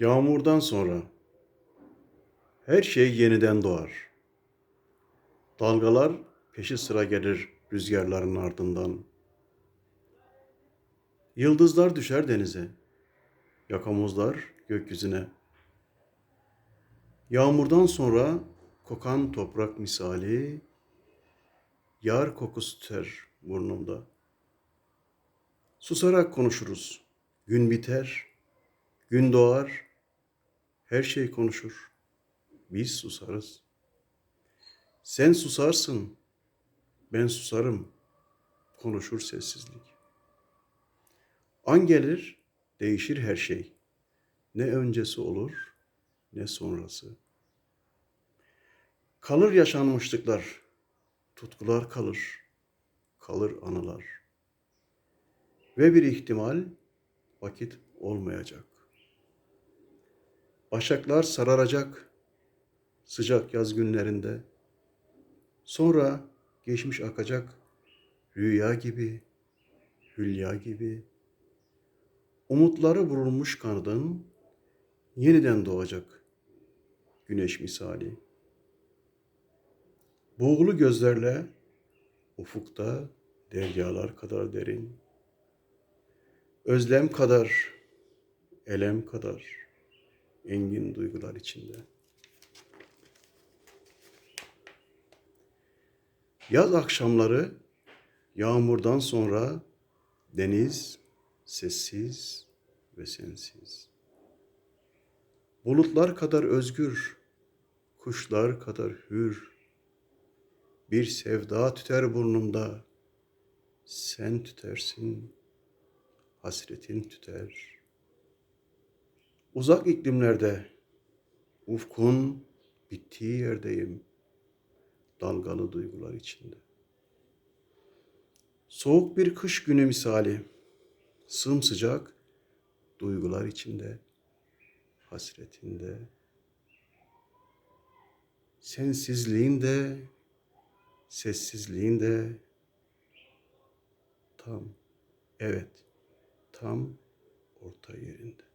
Yağmurdan sonra her şey yeniden doğar. Dalgalar peşi sıra gelir rüzgarların ardından. Yıldızlar düşer denize, yakamozlar gökyüzüne. Yağmurdan sonra kokan toprak misali, yar kokusu tüter burnumda. Susarak konuşuruz, gün biter, gün doğar, her şey konuşur. Biz susarız. Sen susarsın, ben susarım. Konuşur sessizlik. An gelir, değişir her şey. Ne öncesi olur, ne sonrası. Kalır yaşanmışlıklar, tutkular kalır, kalır anılar. Ve bir ihtimal vakit olmayacak. Başaklar sararacak sıcak yaz günlerinde. Sonra geçmiş akacak rüya gibi, hülya gibi. Umutları vurulmuş kanadın yeniden doğacak güneş misali. Buğulu gözlerle ufukta deryalar kadar derin. Özlem kadar, elem kadar engin duygular içinde. Yaz akşamları yağmurdan sonra deniz sessiz ve sensiz. Bulutlar kadar özgür, kuşlar kadar hür. Bir sevda tüter burnumda, sen tütersin, hasretin tüter. Uzak iklimlerde, ufkun bittiği yerdeyim, dalgalı duygular içinde. Soğuk bir kış günü misali, sımsıcak duygular içinde, hasretinde, sensizliğinde, sessizliğinde, tam, evet, tam orta yerinde.